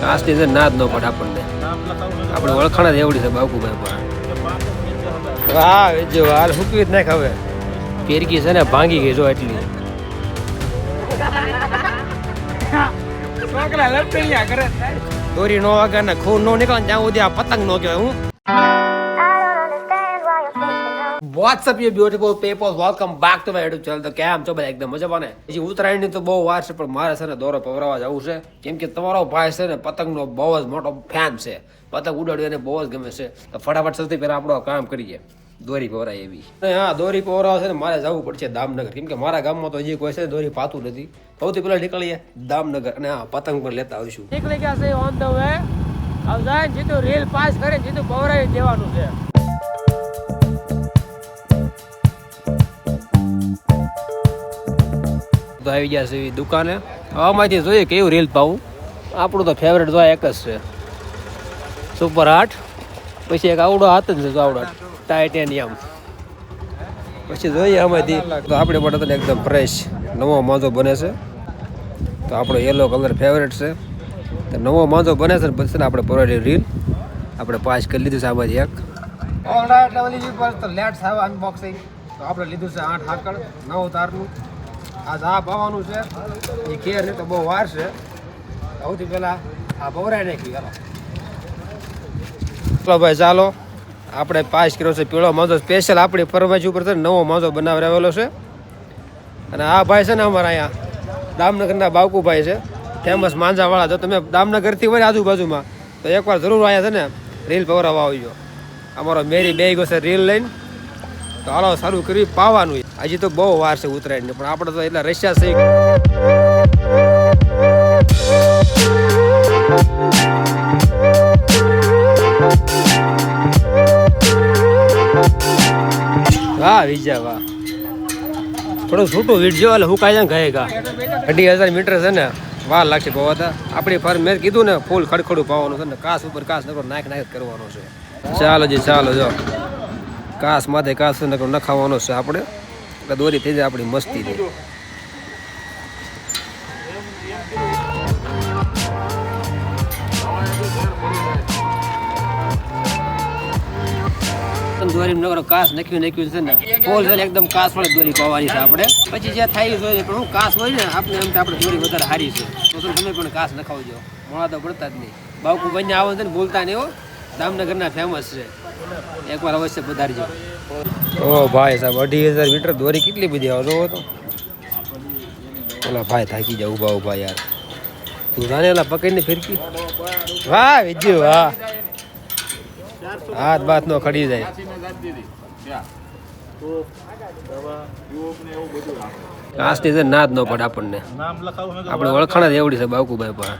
કાસ્ટની છે ના જ ન પડે આપણને. આપણે ઓળખાણ જ એવડી છે બાપુભાઈ પણ. હા જો હાલ હુકવી જ નાખ હવે. પેરકી છે ને ભાંગી ગઈ જો એટલી દોરી નો વાગે ને ખૂન નો નીકળે ને ત્યાં સુધી આ પતંગ નો કહેવાય હું What's you you beautiful welcome back to my YouTube channel તો કેમ છો બધા? એકદમ મજામાં ને? હજી ઉત્તરાયણની તો બહુ વાર છે, પણ મારે છે ને દોરો પવરાવા જવું છે. કેમ કે તમારો ભાઈ છે ને પતંગનો બહુ જ મોટો ફેન છે. પતંગ ઉડાડવી એને બહુ જ ગમે છે. તો ફટાફટ સૌથી પહેલાં આપણો કામ કરીએ. દોરી પવરાય એવી. હા, દોરી પવરાવા છે ને મારે જવું પડશે દામનગર. કેમ કે મારા ગામમાં તો હજી કોઈ છે દોરી પાતું નથી. સૌથી પહેલાં નીકળીએ દામનગર અને હા, પતંગ પણ લેતા આવીશું. નીકળી ગયા છે ઓન ધ વે હવે જાય સીધું રેલ પાસ કરે જીતું પવરાવી દેવાનું છે. આવી ગયા છે એવી દુકાને. આમાંથી જોઈએ કેવું રીલ પાવું આપણું તો ફેવરેટ જો એક જ છે. સુપર આઠ પછી એક આવડો હાથ જ છે આવડો. ટાઇટેનિયમ પછી જોઈએ આમાંથી. તો આપણે માટે તો એકદમ ફ્રેશ નવો માંજો બને છે. તો આપણો યલો કલર ફેવરેટ છે. તો નવો માંજો બને છે ને પછી ને આપણે પરોડી રીલ. આપણે પાસ કરી લીધું છે આમાંથી એક. ઓલરાઈટ લેવલ પર તો લેટ્સ હેવ અનબોક્સિંગ તો આપણે લીધું છે આઠ હાકડ નવ તારનું. આ ઝાપ ભાવવાનું છે. એ કેર ને તો બહુ વાર છે. સૌથી પહેલાં આ પવરાય નાખી ચાલો ચાલો ભાઈ, ચાલો. આપણે પાસ કર્યો છે પીળો માજો સ્પેશિયલ આપણી ફરમાઈશ ઉપર છે નવો માજો રહેલો છે. અને આ ભાઈ છે ને અમારા અહીંયા, દામનગરના બાવકુભાઈ છે. ફેમસ માંજાવાળા. જો તમે દામનગરથી હોય આજુબાજુમાં, તો એકવાર જરૂર અહીંયા છે ને રીલ પવરાવવા આવજો. અમારો મેરી બે ગયો છે રીલ લઈને. તો હાલો, સારું કરી પાવાનું હજી તો બહુ વાર છે ઉત્તરાયણની, પણ આપણે તો એટલા રશિયા છે. વાહ, વિજય, વાહ. થોડું છૂટું વીડજો એટલે હું જાય ગયે કા અઢી હજાર મીટર છે ને, વાર લાગશે પવાતા આપણી ફર મેં કીધું ને, ફૂલ ખડખડું પાવાનું છે ને, કાસ ઉપર કાસ નાખ નાખ કરવાનો છે. ચાલો જી, ચાલો, જો. કાસ માથે કાસ નકરો નખાવાનો છે આપણે. એટલે દોરી થઈ જાય આપણી મસ્તી થઈ. દોરી નગરો કાસ નાખ્યું નાખ્યું છે ને. એકદમ કાસ વાળી દોરી પાવાની છે આપણે. પછી જે થાય જોઈએ હું કાસ હોય ને આપણે એમ આપણે દોરી વધારે હારી છે. પણ કાસ નખાવજો. મોડા તો પડતા જ નહીં. બાવકુ બન્યા આવે ને ભૂલતા નહીં હો. દામનગરના ફેમસ છે. એકવાર અવશ્ય પધારજો. ઓ ભાઈ સાહેબ, અઢી હજાર મીટર દોરી કેટલી બધી આવતો હતો ઓલા ભાઈ થાકી જાય ઊભા ઊભા યાર. તું જાણે ઓલા પકડીને ફિરકી? વાહ વિજ્યુ વાહ. હાથ બાથ નો ખડી જાય. કાસ્ટની છે ના જ ન પડે આપણને. આપણે ઓળખાણ જ એવડી છે બાવકુભાઈ પણ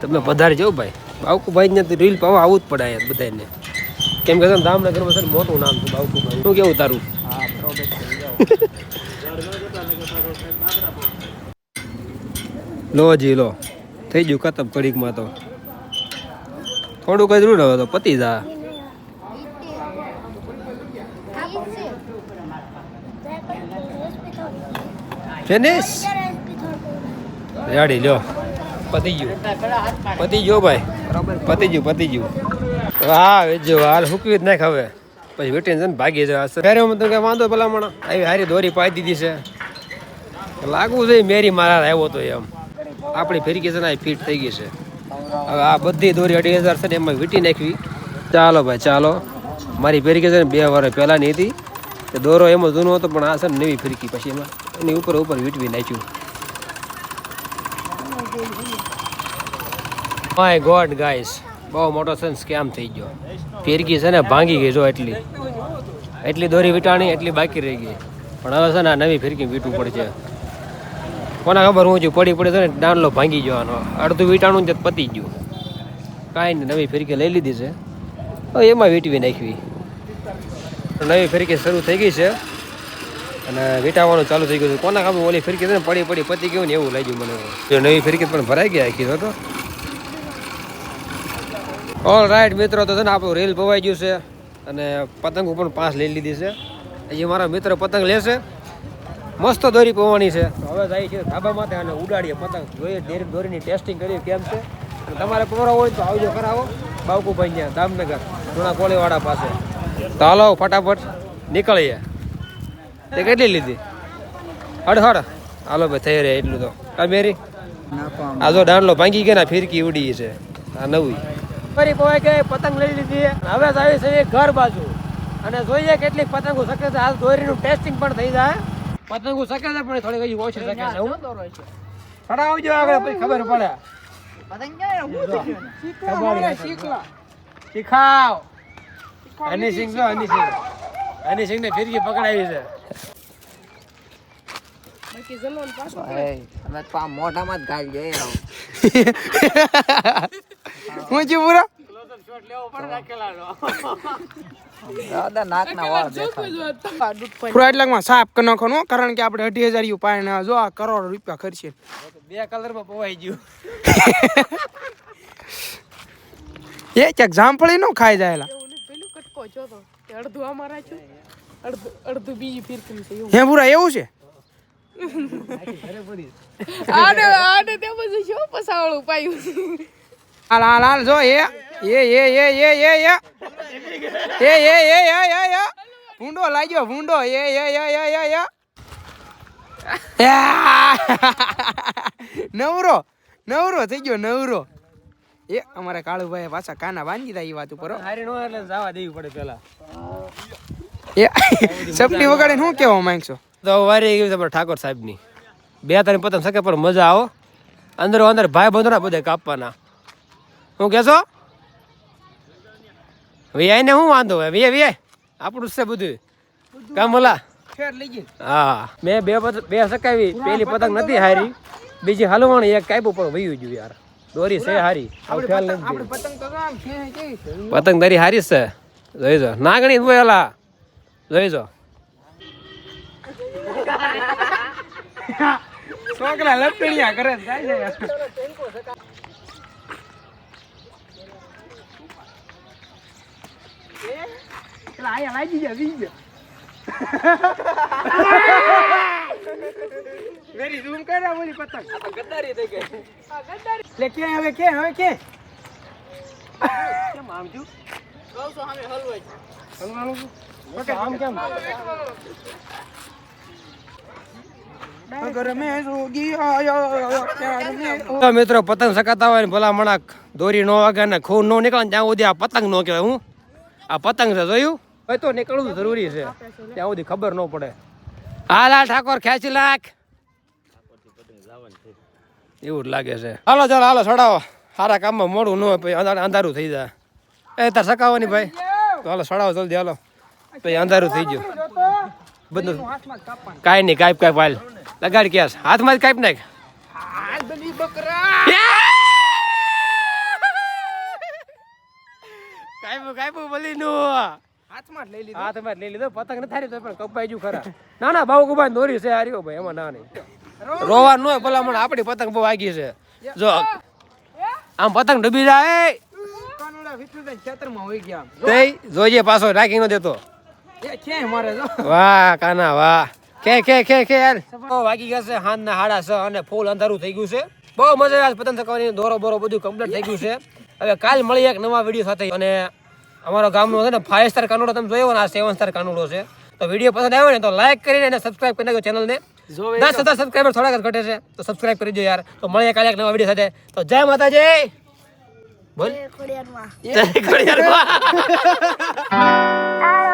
તમે પધારી જાઓ ભાઈ. બાવકુભાઈ ને રીલ પાવા આવું જ પડે બધાને કેમ કે દામનગરમાં છે મોટું નામ છે બાવકુભાઈ શું કેવું તારું? લો જી લો. થઈ ગયું ખતમ કડીકમાં તો. થોડુંક જ રૂડ હવે તો પતી જા. ફિનિશ રેડી લ્યો. પતી ગયું પતી ગયો ભાઈ. પતી ગયું પતી ગયું વાહ વેજો હાલ હુકવી જ નાખ હવે. પછી વેટીને છે ને ભાગી જાય ફેરે હું તો કઈ વાંધો ભલામણ. આવી હારી દોરી પાઈ દીધી છે. લાગવું છે મેરી મારા આવ્યો તો એમ. આપણી ફેરકી છે ને ફિટ થઈ ગઈ છે. હવે આ બધી દોરી અઢી હજાર છે ને એમાં વીટી નાખવી. ચાલો ભાઈ ચાલો. મારી ફેરકી છે ને બે વર્ષ પહેલાંની હતી. દોરો એમાં જૂનો હતો પણ આ છે ને નવી ફિરકી પછી એમાં. એની ઉપર ઉપર વીટવી નાખ્યું. માય ગોડ ગાઈસ બહુ મોટો છે ને સ્કેમ થઈ ગયો. ફેરકી છે ને ભાંગી ગઈ જો એટલી. એટલી દોરી વીટાણી, એટલી બાકી રહી ગઈ. પણ હવે છે ને આ નવી ફિરકી વીટવું પડશે. કોને ખબર હું છું, પડી પડી છે ને ડાંડલો ભાંગી જવાનો અડધું વીટાણું જ પતી ગયું. કાંઈ નહીં નવી ફિરકી લઈ લીધી છે. એમાં વીટવી નાખવી. નવી ફિરકી શરૂ થઈ ગઈ છે. અને વીટાવાનું ચાલુ થઈ ગયું છે. કોના ખબર ઓલી ફિરકી ને પડી પડી, પતી ગયું ને એવું લાગ્યું મને. જો નવી ફિરકી પણ ભરાઈ ગયા આખી તો ઓલ રાઈટ મિત્રો, તો છે ને આપણું રેલ ભવાઈ ગયું છે અને પતંગ પણ પાંચ લઈ લીધી છે. હજી મારા મિત્ર પતંગ લેશે. મસ્ત દોરી પવાની છે. હવે જાય છે ધાબા માથે અને ઉડાડીએ પતંગ. જોઈએ દોરી દોરીની ટેસ્ટિંગ કરીએ કેમ છે. તમારે પવરાવો હોય તો આવજો, કરાવો. બાવકુભાઈ ત્યાં દામનગર જૂના કોળીવાડા પાસે. તો હાલો, ફટાફટ નીકળીએ. તે કેટલી લીધી? હડ હડ. હાલો ભાઈ થઈ રહ્યા એટલું તો. કા મેરી આ જો ડાંડલો ભાંગી ગયા ને ફિરકી ઉડી છે. આ નવી. ફરી કોઈ કે પતંગ લઈ લીધી હવે જ આવી છે ઘર બાજુ. અને જોઈએ કેટલીક પતંગો શકે છે. હાલ દોરીનું ટેસ્ટિંગ પણ થઈ જાય. પતંગો શકે છે પણ થોડી કઈ ઓછી શકે છે. હું? ચડાવજો આગળ પછી ખબર પડે. શીખાવ હની સિંહ હની સિંહ હની સિંહ ને ફિરકી પકડાવી છે. બાકી જમવાનું જ ગાલ જોઈએ હું સાફ કરી નાખવાનું કારણ કે આપણે અઢી હજાર પાણી જો આ કરોડ રૂપિયા ખર્ચે. બે કલરમાં પવાઈ ગયું. એ ક્યાંક જામફળી નો ખાઈ જાયેલા અડધું અમારા છે. અડધું બીજી ફિરકરી છે એવું છે? આને આને તે પછી શું પસાવળું પાયું હાલ હાલ હાલ જો એ એ એ એ એ એ એ એ એ એ એ એ એ ભૂંડો લાગ્યો ભૂંડો એ એ એ એ એ એ નવરો નવરો થઈ ગયો નવરો એ અમારા કાળુભાઈ પાછા કાના બાંધી દીધા એ વાત ઉપર હારી નો એટલે જવા દેવી પડે પેલા એ સપટી વગાડીને શું કહેવા માંગશો તો વારી ગયું તમારા ઠાકોર સાહેબની બે ત્રણ પતંગ શકે પણ મજા આવો અંદર અંદર ભાઈ બંધોના બધે કાપવાના. હું કહેશો વીઆઈ ને શું વાંધો હોય? વ્યાય વ્યાય આપણું છે બધું. કામ ઓલા હા. મેં બે બે સકાવી. પેલી પતંગ નથી હારી. બીજી હલવાણી એક કાપ્યું પણ વયું ગયું યાર. દોરી છે હારી. ખ્યાલ નથી પતંગ દરી હારી છે. જોઈ જો. નાગણી હોય ઓલા જોઈ જો. છોકરા લપટણિયા કરે જાય લાયા લાગી ગયા વી ગયા. મેરી ઝૂમ કરા ઓલી પતંગ. આ થઈ ગઈ. આ ગદ્દારી. લે કે હવે કે હવે કે. કેમ આમજુ કહું છો અમે હલવાઈ. હલવાનું ઓકે આમ કેમ? તો મિત્રો પતંગ સકાતા હોય ને ભલા મણા દોરી નો વાગે ને ખૂન નો નીકળે ત્યાં સુધી આ પતંગ નો કહેવાય. હું? આ પતંગ છે જોયું? હોય તો નીકળવું જરૂરી છે. ત્યાં સુધી ખબર ન પડે. હાલ લાલ ઠાકોર ખેંચી લાખ. એવું જ લાગે છે. હાલો ચાલો હાલો સડાવો. સારા કામમાં મોડું ન હોય પછી અંધારું અંધારું થઈ જાય. એ તાર સકાવવાની ભાઈ. તો હાલો સડાવો જલ્દી હાલો. પછી અંધારું થઈ ગયું. બધું. કાંઈ નહીં કાંઈ કાંઈ હાલ લગાડ ક્યાં હાથમાં જ કાંઈ નાખ. બોલી નું. હાથમાં જ લઈ લીધું. લઈ લીધો. પતંગ નથી હારી તો પણ કપાઈ ગયું ખરા. ના ના બાબુ કુબાઈ દોરી છે હાર્યો ભાઈ એમાં ના નહીં. રોવા. નો ભલામણ. આપણી પતંગ બહુ વાગી છે. જો આમ પતંગ ડૂબી જાય. કાનુડા વિષ્ણુદાન ખેતરમાં હોઈ ગયા તે જોજે પાછો રાખી ન દેતો. જો વાહ કાના વાહ. કે કે કે કે યાર બહુ વાગી ગયા છે હાન ના હાડા છે અને ફૂલ અંધારું થઈ ગયું છે. બહુ મજા આવે પતંગ ચકાવવાની દોરો બોરો બધું કમ્પ્લીટ થઈ ગયું છે. હવે કાલ મળી એક નવા વીડિયો સાથે. અને અમારો ગામનો છે ને ફાઈવ સ્ટાર કાનુડો તમે જોયો ને આ સેવન સ્ટાર કાનુડો છે. તો વીડિયો પસંદ આવ્યો ને તો લાઈક કરીને અને સબસ્ક્રાઇબ કરી નાખો ચેનલને દસ હજાર સબસ્ક્રાઈબર થોડાક ઘટે છે તો સબસ્ક્રાઇબ કરી દો યાર. તો મળીએ કાલે એક નવા વીડિયો સાથે. તો જય માતાજી! બોલ. જય ખોડિયારમાં.